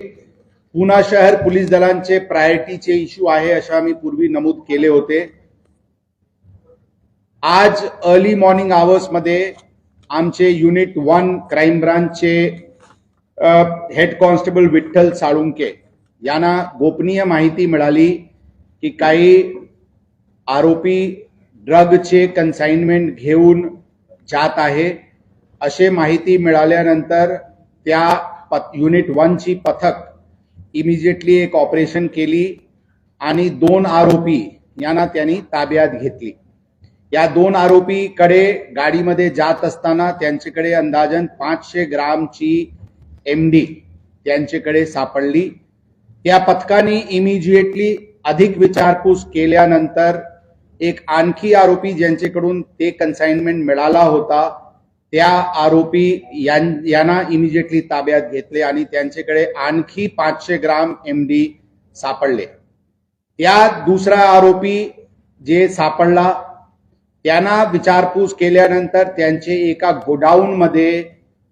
पुणा शहर पोलीस दलांचे प्रायोरिटीचे इश्यू आहे असे आम्ही पूर्वी नमूद केले होते. आज अर्ली मॉर्निंग आवर्समध्ये आमचे युनिट वन क्राईम ब्रांचचे हेड कॉन्स्टेबल विठ्ठल साळुंके यांना गोपनीय माहिती मिळाली की काही आरोपी ड्रगचे कन्साइनमेंट घेऊन जात आहे. असे माहिती मिळाल्यानंतर त्या पथ युनिट वनची पथक इमिजिएटली एक ऑपरेशन केली आणि दोन आरोपी यांना त्यांनी ताब्यात घेतली. या दोन आरोपीकडे गाडीमध्ये जात असताना त्यांच्याकडे अंदाजन पाचशे ग्रामची एमडी त्यांच्याकडे सापडली. त्या पथकाने इमिजिएटली अधिक विचारपूस केल्यानंतर एक आणखी आरोपी ज्यांच्याकडून ते कन्साइनमेंट मिळाला होता त्या आरोपी यांना इमिजिएटली ताब्यात घेतले आणि त्यांच्याकडे आणखी पाचशे ग्राम एमडी सापडले. त्या दुसरा आरोपी जे सापडला त्यांना विचारपूस केल्यानंतर त्यांचे एका गोडाऊनमध्ये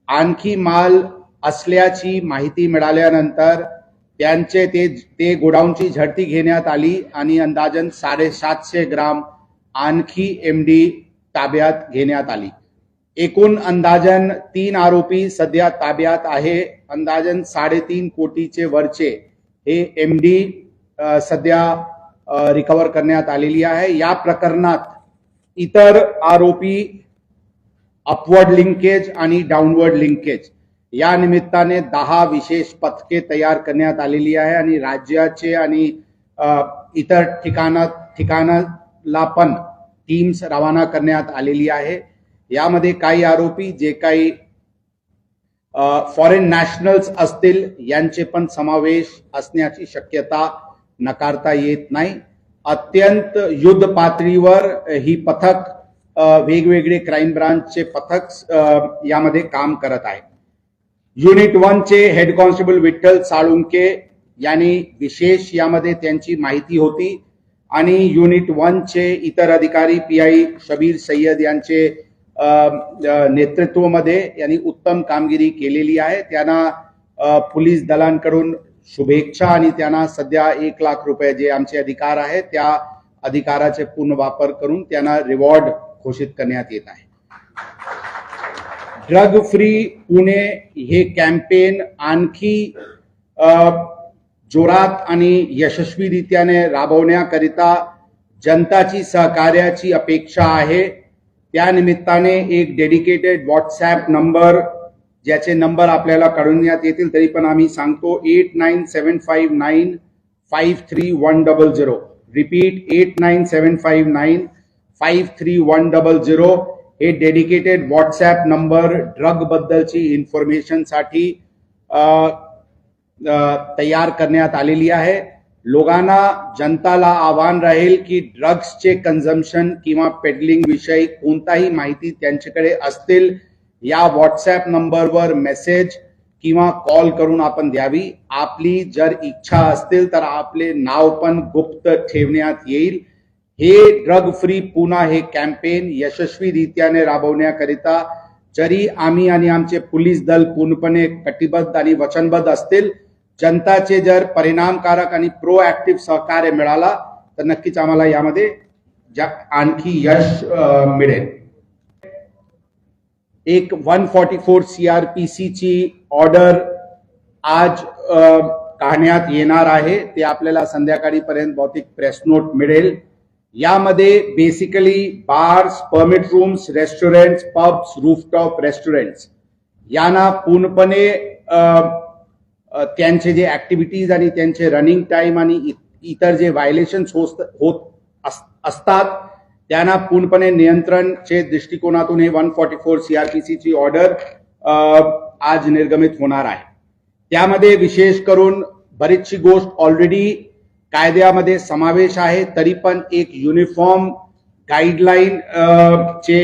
आणखी माल असल्याची माहिती मिळाल्यानंतर त्यांचे ते ते गोडाऊनची झडती घेण्यात आली आणि अंदाजन साडेसातशे ग्राम आणखी एमडी ताब्यात घेण्यात आली. एकूण अंदाजन तीन आरोपी सध्या ताब्यात आहे. अंदाजन साडेतीन कोटीचे वरचे हे एम डी सध्या रिकवर करण्यात आलेली आहे. या प्रकरणात इतर आरोपी अपवर्ड लिंकेज आणि डाऊनवर्ड लिंकेज या निमित्ताने दहा विशेष पथके तयार करण्यात आलेली आहे आणि राज्याचे आणि इतर ठिकाणा ठिकाणाला पण टीम्स रवाना करण्यात आलेली आहे. यामध्ये काही आरोपी जे काही फॉरेन नॅशनल्स असतील यांचे पण समावेश असण्याची शक्यता नकारता येत नाही. अत्यंत युद्ध पातळीवर ही पथक वेगवेगळे क्राईम ब्रांचचे पथक यामध्ये काम करत आहे. युनिट वनचे हेड कॉन्स्टेबल विठ्ठल साळुंके यांनी विशेष यामध्ये त्यांची माहिती होती. आणि युनिट वनचे इतर अधिकारी पी आय शबीर सय्यद यांचे नेतृत्वामध्ये यांनी उत्तम कामगिरी केलेली आहे. त्यांना पोलीस दलांकडून शुभेच्छा आणि त्यांना सध्या एक लाख रुपये जे आमचे अधिकार आहेत त्या अधिकाराचे पूर्ण वापर करून त्यांना रिवॉर्ड घोषित करण्यात येत आहे. ड्रग फ्री पुणे हे कॅम्पेन आणखी जोरात आणि यशस्वीरित्याने राबवण्याकरिता जनताची सहकार्याची अपेक्षा आहे. त्या निमित्ताने एक डेडिकेटेड व्हॉट्सॲप नंबर ज्याचे नंबर आपल्याला काढून येतील तरी पण आम्ही सांगतो eight nine seven five nine five three one double zero repeat eight nine seven five nine five three one double zero हे डेडिकेटेड व्हॉट्सॲप नंबर ड्रग बद्दलची इन्फॉर्मेशनसाठी तयार करण्यात आलेली आहे. लोकांना जनताला आव्हान राहील की ड्रग्सचे कन्झम्पशन किंवा पेडलिंग विषयी कोणताही माहिती त्यांच्याकडे असतील या व्हॉट्सॲप नंबरवर मेसेज किंवा कॉल करून आपण द्यावी. आपली जर इच्छा असतील तर आपले नाव पण गुप्त ठेवण्यात येईल. हे ड्रग फ्री पुन्हा हे कॅम्पेन यशस्वीरित्याने राबवण्याकरिता जरी आम्ही आणि आमचे पोलीस दल पूर्णपणे कटिबद्ध आणि वचनबद्ध असतील जनताचे जर परिणामकारक आणि प्रोऍक्टिव्ह सहकार्य मिळाला तर नक्कीच आम्हाला यामध्ये आणखी यश मिळेल. एक वन फॉर्टी फोर सीआरपीसीची ऑर्डर आज काढण्यात येणार आहे. ते आपल्याला संध्याकाळीपर्यंत बहुतेक प्रेस नोट मिळेल. यामध्ये basically bars permit rooms restaurants pubs rooftop restaurants यांना पूर्णपणे त्यांचे जे ऍक्टिव्हिटीज आणि त्यांचे रनिंग टाइम आणि इ- इतर जे व्हायलेशन्स होत अस- असतात त्यांना पूर्णपणे नियंत्रणचे दृष्टिकोनातून हे वन फॉर्टी फोर सीआरपीसीची ऑर्डर आज निर्गमित होणार आहे. त्यामध्ये विशेष करून बरीचशी गोष्ट ऑलरेडी कायद्यामध्ये समावेश आहे तरी पण एक युनिफॉर्म गाईडलाईन चे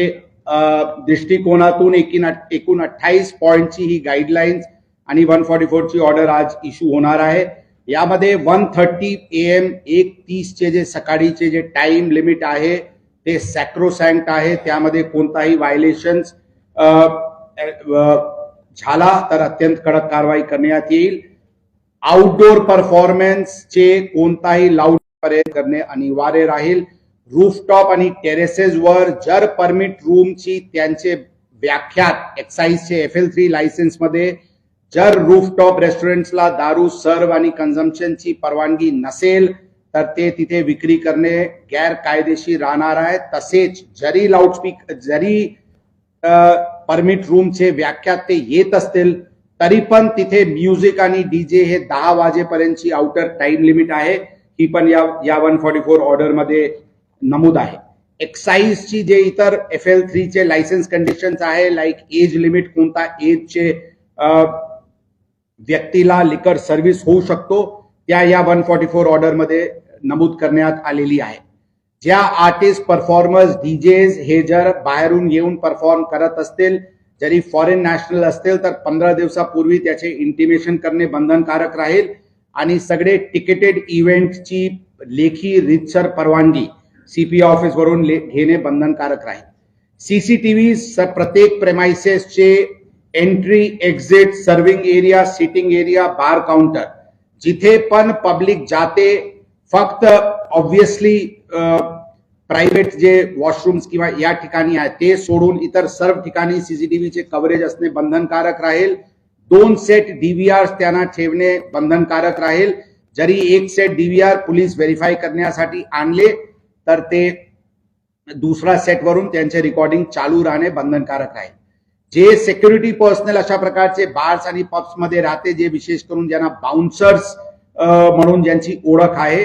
दृष्टिकोनातून एकूण अठ्ठावीस पॉईंटची ही गाईडलाईन्स आणि वन फॉर्टी फोरची ऑर्डर आज इश्यू होणार आहे. यामध्ये वन थर्टी ए एम एक तीसचे जे सकाळीचे जे टाइम लिमिट आहे ते सॅक्रोसँक्ट आहे. त्यामध्ये कोणताही व्हायलेशन्स झाला तर अत्यंत कडक कारवाई करण्यात येईल. आउटडोर परफॉर्मन्सचे कोणताही लाऊड पर्यंत करणे अनिवार्य राहील. रूफटॉप आणि टेरेसेसवर जर परमिट रूमची त्यांचे व्याख्यात एक्साईजचे एफ एल थ्री लायसन्समध्ये जर रूफटॉप रेस्टॉरंट्सला दारू सर्व आणि कन्झम्पशनची परवानगी नसेल तर ते तिथे विक्री करणे गैरकायदेशीर राहणार आहे. तसेच जरी लाऊडस्पीकर जरी परमिट रूमचे व्याख्यात ते येत असतील तरी पण तिथे म्युझिक आणि डीजे हे दहा वाजेपर्यंतची आउटर टाइम लिमिट आहे. ही पण या या वन फॉर्टी फोर ऑर्डरमध्ये नमूद आहे. एक्साईजची जे इतर एफ एल थ्रीचे लायसन्स कंडिशन्स आहे लाईक एज लिमिट कोणता एजचे व्यक्तीला लिकर सर्व्हिस होऊ शकतो. त्या या वन फॉर्टी फोर ऑर्डरमध्ये नमूद करण्यात आलेली आहे. ज्या आर्टिस्ट परफॉर्मर्स डीजेज हे जर बाहेरून येऊन परफॉर्म करत असतील जरी फॉरेन नॅशनल असतील तर पंधरा दिवसापूर्वी त्याचे इंटिमेशन करणे बंधनकारक राहील. आणि सगळे टिकेटेड इव्हेंटची लेखी रितसर परवानगी सीपीए ऑफिस वरून ले- घेणे बंधनकारक राहील. सीसीटीव्ही प्रत्येक प्रेमाइसेसचे entry exit serving area sitting area bar counter. जिथे पण पब्लिक जाते फक्त ऑब्विसली प्रायव्हेट जे वॉशरूम्स किंवा या ठिकाणी आहे ते सोडून इतर सर्व ठिकाणी सीसीटीव्हीचे कव्हरेज असणे बंधनकारक राहील. दोन सेट डीव्हीआर त्यांना ठेवणे बंधनकारक राहील. जरी एक सेट डीव्हीआर पोलीस व्हेरीफाय करण्यासाठी आणले तर ते दुसरा सेटवरून त्यांचे रेकॉर्डिंग चालू राहणे बंधनकारक राहील. जे सिक्युरिटी पर्सनल अशा प्रकारचे बार्स आणि पब्समध्ये राहते जे विशेष करून ज्यांना बाउन्सर्स म्हणून ज्यांची ओळख आहे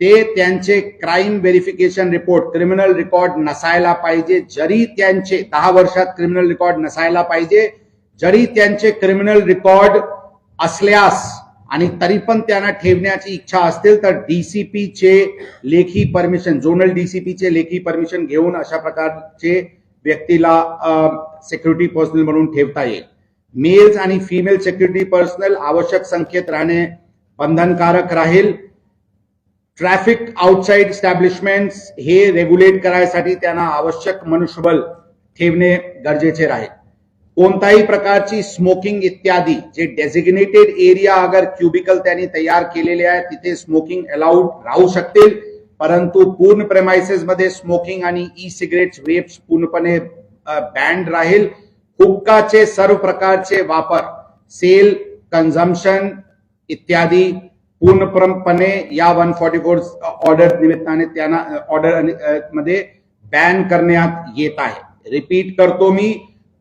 ते त्यांचे crime verification report criminal record नसायला पाहिजे. जरी त्यांचे दहा वर्षात क्रिमिनल रेकॉर्ड नसायला पाहिजे जरी त्यांचे क्रिमिनल रेकॉर्ड असल्यास आणि तरी पण त्यांना ठेवण्याची इच्छा असतील तर डीसीपीचे लेखी परमिशन झोनल डीसीपीचे लेखी परमिशन घेऊन अशा प्रकारचे व्यक्तीला सिक्युरिटी पर्सनल म्हणून ठेवता येईल. मेल्स आणि फिमेल सिक्युरिटी पर्सनल आवश्यक संख्येत राहणे बंधनकारक राहील. ट्रॅफिक आउटसाईड स्टॅब्लिशमेंट हे रेग्युलेट करायसाठी त्यांना आवश्यक मनुष्यबळ ठेवणे गरजेचे राहील. कोणताही प्रकारची स्मोकिंग इत्यादी जे डेझिग्नेटेड एरिया अगर क्युबिकल त्यांनी तयार केलेले आहे तिथे स्मोकिंग अलाउड राहू शकतील. परंतु पूर्ण प्रेमायसेस मध्ये स्मोकिंग आणि ई सिगरेट्स वेप्स पूर्णपणे बँड राहील. हुक्काचे सर्व प्रकारचे वापर सेल कन्झम्पन इत्यादी पूर्णपणे या वन फॉर्टी फोर ऑर्डर निमित्ताने त्यांना ऑर्डरमध्ये बॅन करण्यात येत आहे. रिपीट करतो मी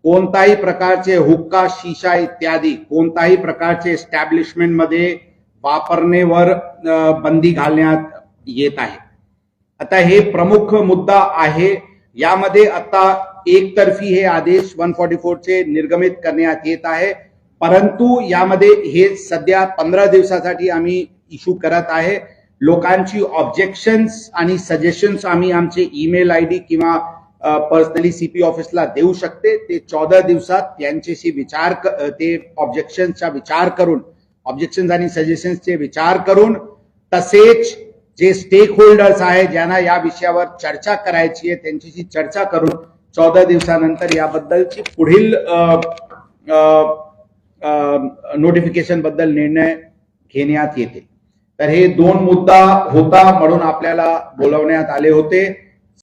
कोणताही प्रकारचे हुक्का शिशा इत्यादी कोणताही प्रकारचे एस्टॅब्लिशमेंटमध्ये वापरणेवर बंदी घालण्यात येत आहे. आता हे प्रमुख मुद्दा आहे. यामध्ये आता एकतर्फी हे आदेश वन फॉर्टी फोरचे निर्गमित करण्यात येत आहे. परंतु यामध्ये हे सध्या पंधरा दिवसासाठी आम्ही इश्यू करत आहे. लोकांची ऑब्जेक्शन्स आणि सजेशन्स आम्ही आमचे ईमेल आय डी किंवा पर्सनली सीपी ऑफिसला देऊ शकते. ते चौदा दिवसात त्यांच्याशी विचार ते ऑब्जेक्शन्सचा विचार करून ऑब्जेक्शन्स आणि सजेशन्सचे विचार करून तसेच जे स्टेक होल्डर्स आहेत ज्यांना या विषयावर चर्चा करायची आहे त्यांच्याशी चर्चा करून चौदा दिवसानंतर याबद्दलची पुढील नोटिफिकेशनबद्दल निर्णय घेण्यात येते तर हे दोन मुद्दा होता म्हणून आपल्याला बोलवण्यात आले होते.